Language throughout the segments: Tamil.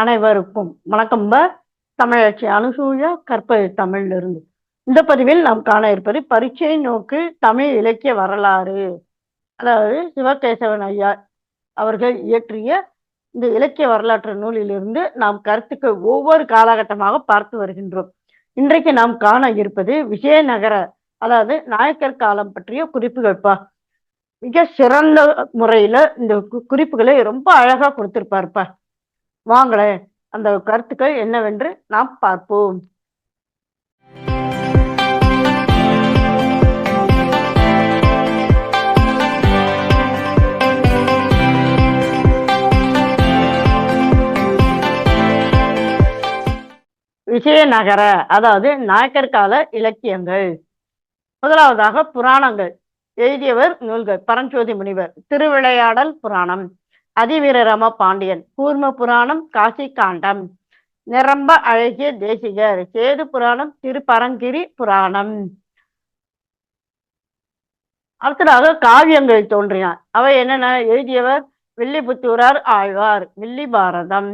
அனைவருக்கும் வணக்கம். ப தமிழச்சி அனுசூயா கற்பது தமிழ்ல இருந்து இந்த பதிவில் நாம் காண இருப்பது பரீட்சை நோக்கு தமிழ் இலக்கிய வரலாறு. அதாவது சிவகேசவன் ஐயா அவர்கள் இயற்றிய இந்த இலக்கிய வரலாற்று நூலிலிருந்து நாம் கருத்துக்கள் ஒவ்வொரு காலகட்டமாக பார்த்து வருகின்றோம். இன்றைக்கு நாம் காண இருப்பது விஜயநகர அதாவது நாயக்கர் காலம் பற்றிய குறிப்புகள்ப்பா மிக சிறந்த முறையில இந்த குறிப்புகளை ரொம்ப அழகா கொடுத்திருப்பாருப்பா வாங்களேன் அந்த கருத்துக்கள் என்னவென்று நாம் பார்ப்போம். விஜயநகர அதாவது நாயக்கர் கால இலக்கியங்கள். முதலாவதாக புராணங்கள். எழுதியவர் நூல்கள். பரஞ்சோதி முனிவர். திருவிளையாடல் புராணம். அதிவீரராம பாண்டியன். கூர்ம புராணம் காசி காண்டம் நிரம்ப அழகிய தேசிகர். சேது புராணம் திருப்பரங்கிரி புராணம். அடுத்ததாக காவியங்கள் தோன்றின அவை என்னென்ன? எழுதியவர் வில்லிபுத்தூரார் ஆழ்வார். வில்லி பாரதம்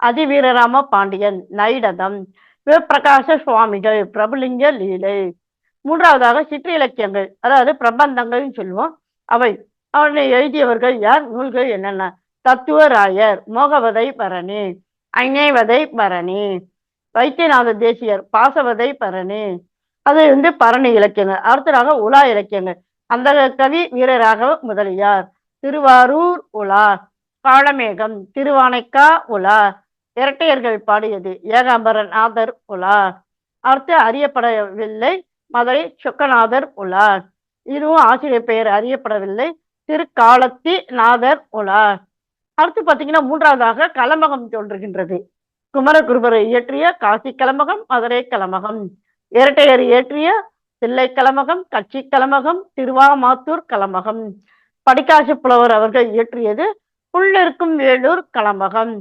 அதிவீரராம பாண்டியன். நைடதம். சிவபிரகாச சுவாமிகள். பிரபுலிங்க லீலை. மூன்றாவதாக சிற்றிலக்கியங்கள் அதாவது பிரபந்தங்கள்னு சொல்லுவோம். அவை. அவனை எழுதியவர்கள் யார்? நூல்கள் என்னென்ன? தத்துவராயர் மோகவதை பரணி ஐநேவதை பரணி வைத்தியநாத தேசியர் பாசவதை பரணி. அது வந்து பரணி இலக்கியங்கள் அடுத்ததாக உலா இலக்கியங்கள். அந்த கவி வீரராகவ முதலியார். திருவாரூர் உலா காளமேகம் திருவானைக்கா உலா இரட்டையர்கள் பாடியது ஏகாம்பரன் ஆதர் உலா. அடுத்து அறியப்படவில்லை மதுரை சொக்கநாதர் உலா. இதுவும் ஆசிரியர் பெயர் அறியப்படவில்லை. திருக்காலத்தி நாதர் உலா. அடுத்து பார்த்தீங்கன்னா மூன்றாவதாக கலமகம் தோன்றுகின்றது. குமரகுருபரை இயற்றிய காசி கலமகம் மதுரை கலமகம். இரட்டையர் இயற்றிய தில்லை கலமகம் கட்சி கலமகம் திருவாமாத்தூர் கலமகம். படிக்காசு புலவர் அவர்கள் இயற்றியது புள்ளிருக்கும் வேலூர் கலமகம்.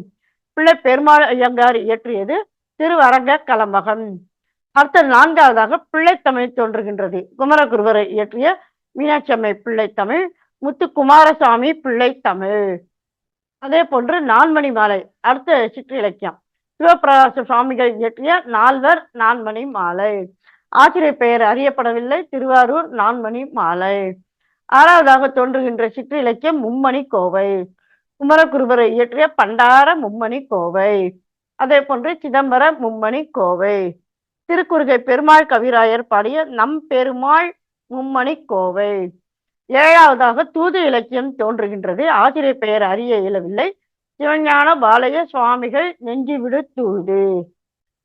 பிள்ளை பெருமாள் ஐயங்கார் இயற்றியது திருவரங்க கலமகம். அடுத்த நான்காவதாக பிள்ளைத்தமிழ் தோன்றுகின்றது. குமரகுருவரை இயற்றிய மீனாட்சி அம்மை பிள்ளைத்தமிழ் முத்து குமாரசாமி பிள்ளைத்தமிழ் அதே போன்று நான்மணி மாலை அடுத்த சிற்று இலக்கியம். சிவபிரகாச சுவாமிகள் இயற்றிய நால்வர் நான்மணி மாலை. ஆசிரியர் பெயர் அறியப்படவில்லை திருவாரூர் நான்மணி மாலை. ஆறாவதாக தோன்றுகின்ற சிற்று இலக்கியம் மும்மணி கோவை. குமரகுருபரை இயற்றிய பண்டார மும்மணி கோவை. அதே போன்று சிதம்பர மும்மணி கோவை. திருக்குறுகை பெருமாள் கவிராயர் பாடிய நம் பெருமாள் மும்மணி கோவை. ஏழாவதாக தூது இலக்கியம் தோன்றுகின்றது. ஆசிரியர் பெயர் அறிய இயலவில்லை. சிவஞான பாலய சுவாமிகள் நெஞ்சிவிடு தூது.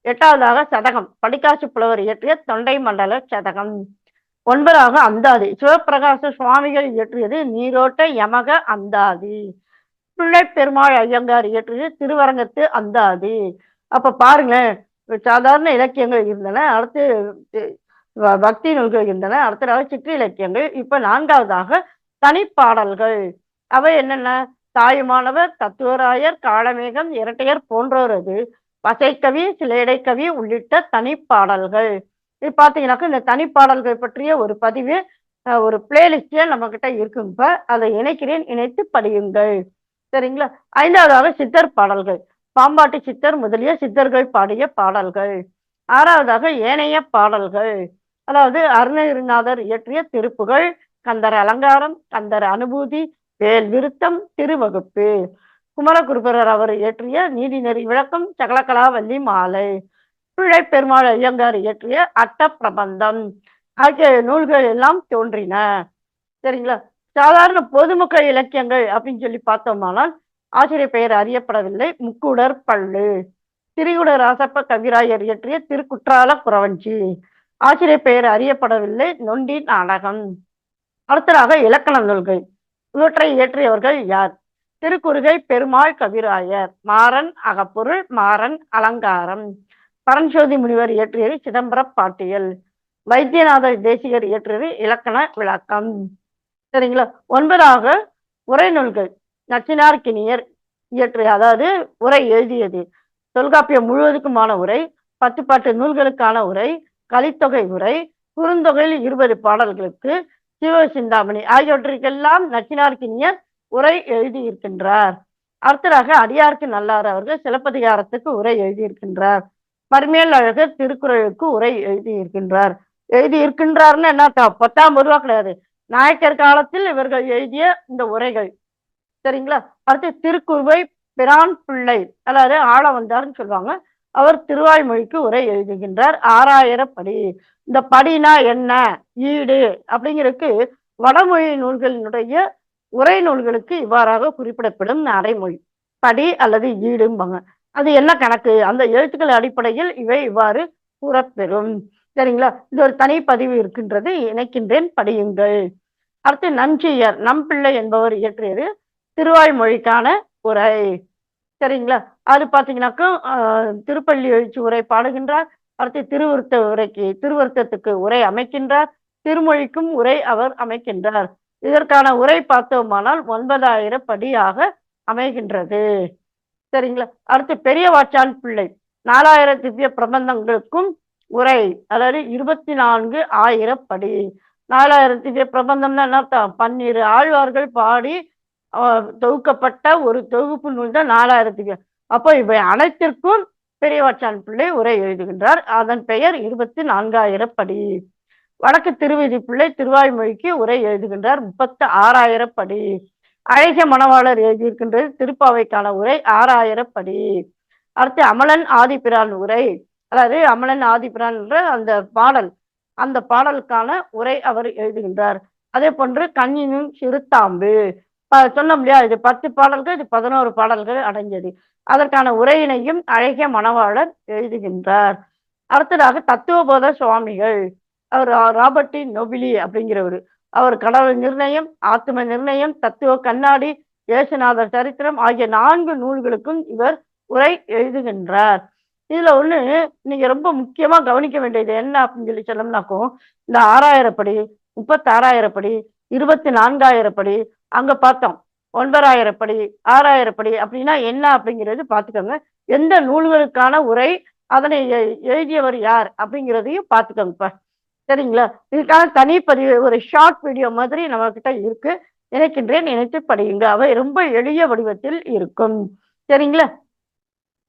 எட்டாவதாக சதகம். படிக்காசு புலவர் இயற்றிய தொண்டை மண்டல சதகம். ஒன்பதாக அந்தாதி. சிவபிரகாச சுவாமிகள் இயற்றியது நீரோட்ட யமக அந்தாதி. பிள்ளை பெருமாள் ஐயங்கார் இயற்றியது திருவரங்கத்து அந்தாதி. அப்ப பாருங்களேன் சாதாரண இலக்கியங்கள் இருந்தன. அடுத்து பக்தி நூல்கள் இருந்தன அடுத்ததாக சிற்று இலக்கியங்கள். இப்ப நான்காவதாக தனிப்பாடல்கள். அவை என்னென்ன? தாயுமானவர் தத்துவராயர் காளமேகம் இரட்டையர் போன்றோரது பசைக்கவி சிலேடைக்கவி உள்ளிட்ட தனிப்பாடல்கள். இது பார்த்தீங்கன்னாக்கா இந்த தனிப்பாடல்கள் பற்றிய ஒரு பதிவு ஒரு பிளேலிஸ்டே நம்ம கிட்ட இருக்கும் அதை இணைக்கிறேன். இணைத்து படியுங்கள். சரிங்களா? ஐந்தாவதாக சித்தர் பாடல்கள். பாம்பாட்டி சித்தர் முதலிய சித்தர்கள் பாடிய பாடல்கள். ஆறாவதாக ஏனைய பாடல்கள். அதாவது அருணகிரிநாதர் இயற்றிய திருப்புகள் கந்தர் அலங்காரம் கந்தர் அனுபூதி வேல் விருத்தம் திருவகுப்பு. குமரகுருபரர் அவர் இயற்றிய நீதிநெறி விளக்கம் சகலகலாவல்லி மாலை. பிழை பெருமாள் ஐயங்கார் இயற்றிய அட்ட பிரபந்தம் ஆகிய நூல்கள் எல்லாம் தோன்றின. சரிங்களா? சாதாரண பொதுமக்கள் இலக்கியங்கள் அப்படின்னு சொல்லி பார்த்தோமானால் ஆசிரியர் பெயர் அறியப்படவில்லை. முக்குடர் பள்ளு திரிகுடர் ராசப்ப கவிராயர் இயற்றிய திருக்குற்றால குறவஞ்சி ஆசிரியர் பெயர் அறியப்படவில்லை. நொண்டி நாடகம். அடுத்ததாக இலக்கண நூல்கள். இவற்றை இயற்றியவர்கள் யார்? திருக்குறுகை பெருமாள் கவிராயர். மாறன் அகப்பொருள் மாறன் அலங்காரம். பரஞ்சோதி முனிவர் இயற்றியது சிதம்பர பாட்டியல். வைத்தியநாத தேசிகர் இயற்றியது இலக்கண விளக்கம். சரிங்களா? ஒன்பதாக உரை நூல்கள். நச்சினார்க்கினியர் இயற்றிய அதாவது உரை எழுதியது. தொல்காப்பியம் முழுவதுக்குமான உரை பத்து பாட்டு நூல்களுக்கான உரை கலித்தொகை உரை குறுந்தொகையில் இருபது பாடல்களுக்கு சிவ சிந்தாமணி ஆகியவற்றிற்கெல்லாம் நச்சினார்க்கினியர் உரை எழுதியிருக்கின்றார். அடுத்ததாக அடியார்க்கு நல்லார் அவர்கள் சிலப்பதிகாரத்துக்கு உரை எழுதியிருக்கின்றார். பர்மேல் அழகர் திருக்குறளுக்கு உரை எழுதியிருக்கின்றார். எழுதியிருக்கின்றார்னு என்ன பத்தாம் ரூபா கிடையாது. நாயக்கர் காலத்தில் இவர்கள் எழுதிய இந்த உரைகள். சரிங்களா? அடுத்து திருக்குறுவை பிரான் பிள்ளை அதாவது ஆள வந்தார்னு சொல்லுவாங்க. அவர் திருவாய்மொழிக்கு உரை எழுதுகின்றார். ஆறாயிரம் படி இந்த படினா என்ன? ஈடு அப்படிங்கிறதுக்கு வடமொழி நூல்களினுடைய உரை நூல்களுக்கு இவ்வாறாக குறிப்பிடப்படும் அடைமொழி படி அல்லது ஈடும்பாங்க. அது என்ன கணக்கு? அந்த எழுத்துக்கள் அடிப்படையில் இவை இவ்வாறு கூறப்பெறும். சரிங்களா? இது ஒரு தனி பதிவு இருக்கின்றது. இணைக்கின்றேன். படியுங்கள். அடுத்து நஞ்சியர் நம்பிள்ளை என்பவர் இயற்றியது திருவாய்மொழிக்கான உரை. சரிங்களா? அது பார்த்தீங்கன்னாக்கா ஆஹ், திருப்பள்ளி எழுச்சி உரை பாடுகின்றார். அடுத்து திருவருத்த உரைக்கு திருவருத்தத்துக்கு உரை அமைக்கின்றார். திருமொழிக்கும் உரை அவர் அமைக்கின்றார். இதற்கான உரை பார்த்தோமானால் ஒன்பதாயிரம் படியாக அமைகின்றது. சரிங்களா? அடுத்து பெரிய வாச்சான் பிள்ளை நாலாயிரம் திவ்ய பிரபந்தங்களுக்கும் உரை அதாவது இருபத்தி நான்கு ஆயிரம் படி. நாலாயிரம் திவ்ய பிரபந்தம்னா என்ன பன்னிரு ஆழ்வார்கள் பாடி தொகுக்கப்பட்ட ஒரு தொகுப்பு நூல் தான் நாலாயிரத்துக்கு. அப்போ இவை அனைத்திற்கும் பெரியவாச்சான் பிள்ளை உரை எழுதுகின்றார். அதன் பெயர் இருபத்தி நான்காயிரப்படி வடக்கு திருவிதி பிள்ளை திருவாய்மொழிக்கு உரை எழுதுகின்றார். முப்பத்து ஆறாயிரப்படி அழகிய மணவாளர் எழுதியிருக்கின்றது. திருப்பாவைக்கான உரை ஆறாயிரப்படி அடுத்து அமலன் ஆதிபிரான் உரை. அதாவது அமலன் ஆதிபிரான் என்ற அந்த பாடல் அந்த பாடலுக்கான உரை அவர் எழுதுகின்றார். அதே போன்று கண்ணினும் சிறுத்தாம்பு. சொன்னோம் இல்லையா இது பத்து பாடல்கள் இது பதினோரு பாடல்கள் அடைஞ்சது அதற்கான உரையினையும் அழகிய மணவாளர் எழுதுகின்றார். அடுத்ததாக தத்துவபோத சுவாமிகள். அவர் ராபர்டி நொபிலி அப்படிங்கிறவர். அவர் கடவுள் நிர்ணயம் ஆத்ம நிர்ணயம் தத்துவ கண்ணாடி இயேசுநாதர் சரித்திரம் ஆகிய நான்கு நூல்களுக்கும் இவர் உரை எழுதுகின்றார். இதுல ஒண்ணு நீங்க ரொம்ப முக்கியமா கவனிக்க வேண்டியது என்ன அப்படின்னு சொல்லி சொன்னோம்னாக்கும் இந்த ஆறாயிரப்படி முப்பத்தாறாயிரப்படி முப்பத்தி இருபத்தி நான்காயிரம் படி அங்க பார்த்தோம். ஒன்பதாயிரம் படி ஆறாயிரம் படி அப்படின்னா என்ன அப்படிங்கிறது பார்த்துக்கோங்க. எந்த நூல்களுக்கான உரை அதனை எ- எழுதியவர் யார் அப்படிங்கிறதையும் பார்த்துக்கோங்க சரிங்களா? இதுக்கான தனிப்பதிவு ஒரு ஷார்ட் வீடியோ மாதிரி நம்ம கிட்ட இருக்கு. நினைக்கின்றேன் நினைத்து படியுங்க. அவை ரொம்ப எளிய வடிவத்தில் இருக்கும். சரிங்களா?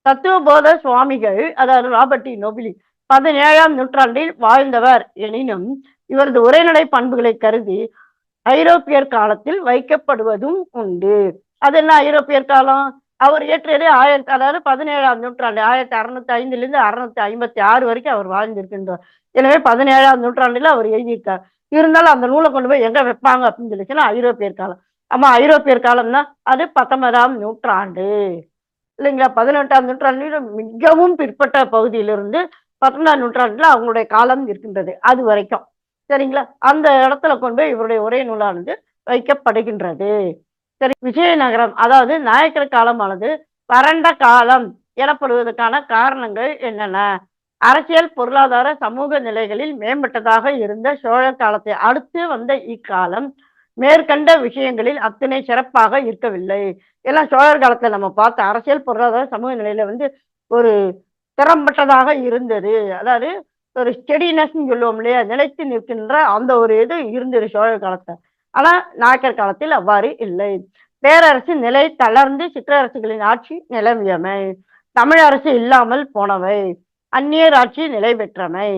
தத்துவபோத சுவாமிகள் அதாவது ராபர்டி நொபிலி நோபிலி பதினேழாம் நூற்றாண்டில் வாழ்ந்தவர். எனினும் இவரது உரைநடை பண்புகளை கருதி ஐரோப்பியர் காலத்தில் வைக்கப்படுவதும் உண்டு. அது என்ன ஐரோப்பியர் காலம்? அவர் ஏற்றியதே ஆயிரத்தி அதாவது பதினேழாம் நூற்றாண்டு ஆயிரத்தி அறுநூத்தி ஐந்துலேருந்து அறுநூத்தி ஐம்பத்தி ஆறு வரைக்கும் அவர் வாழ்ந்திருக்கின்றார். எனவே பதினேழாம் நூற்றாண்டுல அவர் எழுதியிருக்கார். இருந்தாலும் அந்த நூலை கொண்டு போய் எங்க வைப்பாங்க அப்படின்னு சொல்லிச்சுன்னா ஐரோப்பியர் காலம். ஆமா ஐரோப்பியர் காலம்னா அது பத்தொன்பதாம் நூற்றாண்டு. இல்லைங்களா? பதினெட்டாம் நூற்றாண்டில் மிகவும் பிற்பட்ட பகுதியிலிருந்து பத்தொன்பதாம் நூற்றாண்டுல அவங்களுடைய காலம் இருக்கின்றது அது வரைக்கும். சரிங்களா? அந்த இடத்துல கொண்டு போய் இவருடைய உரை நூலானது வைக்கப்படுகின்றது. சரி விஜயநகரம் அதாவது நாயக்கர் காலமானது வறண்ட காலம் எனப்படுவதற்கான காரணங்கள் என்னென்ன? அரசியல் பொருளாதார சமூக நிலைகளில் மேம்பட்டதாக இருந்த சோழர் காலத்தை அடுத்து வந்த இக்காலம் மேற்கண்ட விஷயங்களில் அத்தனை சிறப்பாக இருக்கவில்லை. எல்லாம் சோழர் காலத்தில் நம்ம பார்த்த அரசியல் பொருளாதார சமூக நிலையில வந்து ஒரு திறம்பட்டதாக இருந்தது. அதாவது ஒரு ஸ்டெடினஸ்ன்னு சொல்லுவோம் இல்லையா? நிலைத்து நிற்கின்ற அந்த ஒரு இது இருந்தது சோழர் காலத்தில். ஆனா நாயக்கர் காலத்தில் அவ்வாறு இல்லை. பேரரசு நிலை தளர்ந்து சிற்றரசுகளின் ஆட்சி நிலவியமை. தமிழரசு இல்லாமல் போனவை. அந்நியர் ஆட்சி நிலை பெற்றமை.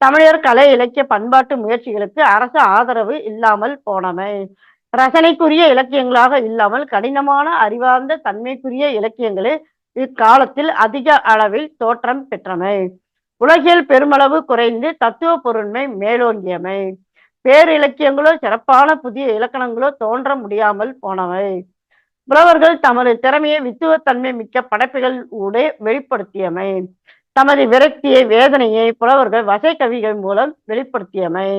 தமிழர் கலை இலக்கிய பண்பாட்டு முயற்சிகளுக்கு அரசு ஆதரவு இல்லாமல் போனமை. ரசனைக்குரிய இலக்கியங்களாக இல்லாமல் கடினமான அறிவார்ந்த தன்மைக்குரிய இலக்கியங்களே இக்காலத்தில் அதிக அளவில் தோற்றம் பெற்றமை. உலகில் பெருமளவு குறைந்து தத்துவ பொருண்மை மேலோங்கியமை. பேரிலக்கியங்களோ சிறப்பான புதிய இலக்கணங்களோ தோன்ற முடியாமல் போனவை. புலவர்கள் தமது திறமையை வித்துவத்தன்மை மிக்க படைப்புகள் ஊடே வெளிப்படுத்தியமை. தமது விரக்தியை வேதனையை புலவர்கள் வசை கவிகள் மூலம் வெளிப்படுத்தியமை.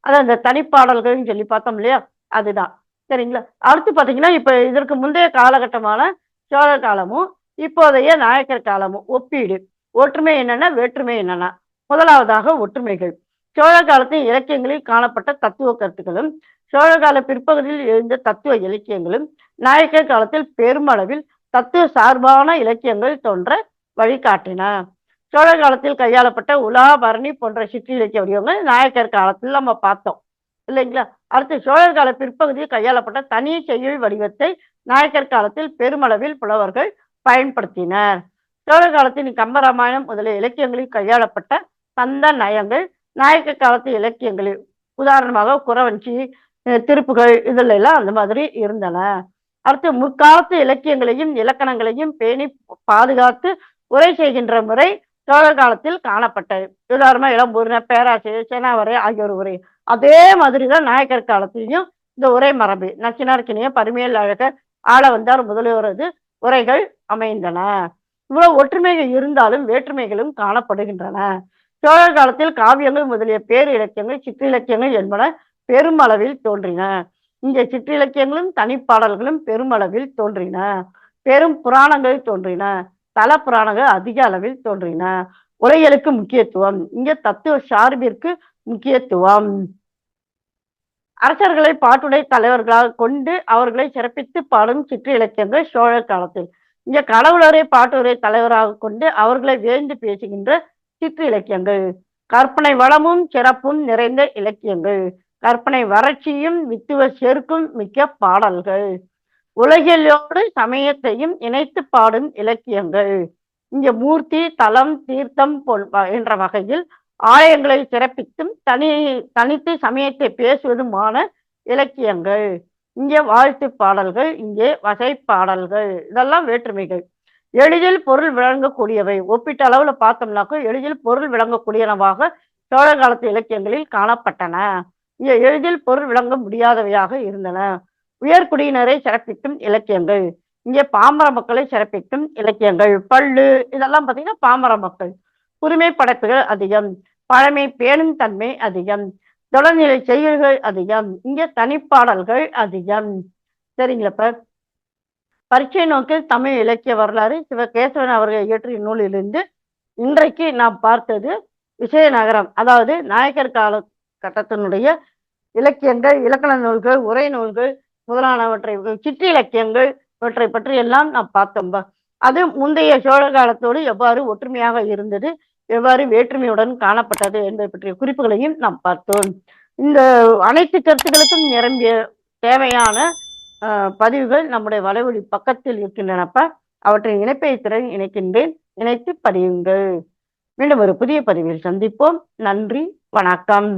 அது அந்த தனிப்பாடல்கள்னு சொல்லி பார்த்தோம் இல்லையா? அதுதான். சரிங்களா? அடுத்து பார்த்தீங்கன்னா இப்போ இதற்கு முந்தைய காலகட்டமான சோழர் காலமும் இப்போதைய நாயக்கர் காலமும் ஒப்பீடு. ஒற்றுமை என்னன்னா வேற்றுமை என்னன்னா. முதலாவதாக ஒற்றுமைகள். சோழர் காலத்தின் இலக்கியங்களில் காணப்பட்ட தத்துவ கருத்துக்களும் சோழர் கால பிற்பகுதியில் எழுந்த தத்துவ இலக்கியங்களும் நாயக்கர் காலத்தில் பெருமளவில் தத்துவ சார்பான இலக்கியங்கள் தோன்ற வழிகாட்டின. சோழர் காலத்தில் கையாளப்பட்ட உலா பரணி போன்ற சிற்றி இலக்கிய வடிவங்கள் நாயக்கர் காலத்தில் நம்ம பார்த்தோம். இல்லைங்களா? அடுத்து சோழர் கால பிற்பகுதியில் கையாளப்பட்ட தனி செய்யுள் வடிவத்தை நாயக்கர் காலத்தில் பெருமளவில் புலவர்கள் பயன்படுத்தினர். சோழ காலத்தின் கம்பராமாயணம் முதலிய இலக்கியங்களில் கையாளப்பட்ட சந்த நயங்கள் நாயக்கர் காலத்து இலக்கியங்களில். உதாரணமாக குறவஞ்சி திருப்புகள் இதுல எல்லாம் அந்த மாதிரி இருந்தன. அடுத்து முற்காலத்து இலக்கியங்களையும் இலக்கணங்களையும் பேணி பாதுகாத்து உரை செய்கின்ற முறை சோழர் காலத்தில் காணப்பட்டது. உதாரணமா இளம்பூர்ண பேராசிரியர் சேனாவரை ஆகியோர் உரை. அதே மாதிரிதான் நாயக்கர் காலத்திலையும் இந்த உரை மரபு. நச்சினார்க்கினிய பரிமையல் அழகர் ஆள வந்தார் முதலியோரது உரைகள் அமைந்தன. இவ்வளவு ஒற்றுமைகள் இருந்தாலும் வேற்றுமைகளும் காணப்படுகின்றன. சோழர் காலத்தில் காவியங்கள் முதலிய பேர் இலக்கியங்கள் சிற்றிலக்கியங்கள் என்பன பெருமளவில் தோன்றின. இங்க சிற்றிலக்கியங்களும் தனிப்பாடல்களும் பெருமளவில் தோன்றின. பெரும் புராணங்கள் தோன்றின. தல புராணங்கள் அதிக அளவில் தோன்றின. உரைகளுக்கு முக்கியத்துவம். இங்க தத்துவ சார்பிற்கு முக்கியத்துவம். அரசர்களை பாட்டுடை தலைவர்களாக கொண்டு அவர்களை சிறப்பித்து பாடும் சிற்றிலக்கியங்கள் சோழர் காலத்தில். இங்க கடவுளரை பாட்டுரை தலைவராக கொண்டு அவர்களை வேந்து பேசுகின்ற சிற்று இலக்கியங்கள். கற்பனை வளமும் சிறப்பும் நிறைந்த இலக்கியங்கள். கற்பனை வறட்சியும் வித்துவ செருக்கும் மிக்க பாடல்கள். உலகிலோடு சமயத்தையும் இணைத்து பாடும் இலக்கியங்கள். இங்க மூர்த்தி தலம் தீர்த்தம் போல் என்ற வகையில் ஆலயங்களை சிறப்பித்தும் தனி தனித்து சமயத்தை பேசுவதுமான இலக்கியங்கள். இங்கே வாழ்த்து பாடல்கள் இங்கே வகை பாடல்கள் இதெல்லாம் வேற்றுமைகள். எளிதில் பொருள் விளங்கக்கூடியவை. ஒப்பிட்ட அளவுல பார்த்தோம்னாக்கோ எளிதில் பொருள் விளங்கக்கூடியனவாக சோழ காலத்து இலக்கியங்களில் காணப்பட்டன. இங்கே எளிதில் பொருள் விளங்க முடியாதவையாக இருந்தன. உயர்குடியினரை சிறப்பிக்கும் இலக்கியங்கள். இங்கே பாமர மக்களை சிறப்பிக்கும் இலக்கியங்கள். பல்லு இதெல்லாம் பார்த்தீங்கன்னா பாமர மக்கள். புதுமை படைப்புகள் அதிகம். பழமை பேணும் தன்மை அதிகம். தொடர்நிலை செய்கைகள் அதிகம். இங்கே தனிப்பாடல்கள் அதிகம். சரிங்களப்ப பரீட்சை நோக்கில் தமிழ் இலக்கிய வரலாறு சிவகேசவன் அவர்கள் இயற்றிய நூலிலிருந்து இன்றைக்கு நாம் பார்த்தது விஜயநகரம் அதாவது நாயக்கர் கால கட்டத்தினுடைய இலக்கியங்கள் இலக்கண நூல்கள் உரை நூல்கள் முதலானவற்றை சிற்றி இலக்கியங்கள் இவற்றை பற்றி எல்லாம் நாம் பார்த்தோம். அது முந்தைய சோழ காலத்தோடு எவ்வாறு ஒற்றுமையாக இருந்தது எவ்வாறு வேற்றுமையுடன் காணப்பட்டது என்பதை பற்றிய குறிப்புகளையும் நாம் பார்த்தோம். இந்த அனைத்து கருத்துக்களுக்கும் நிரம்பிய தேவையான பதிவுகள் நம்முடைய வலைவழி பக்கத்தில் இருக்கின்றனப்ப அவற்றின் இணைப்பை திறன் இணைக்கின்றேன். இணைத்து பதியுங்கள் மீண்டும் ஒரு புதிய பதிவில் சந்திப்போம். நன்றி. வணக்கம்.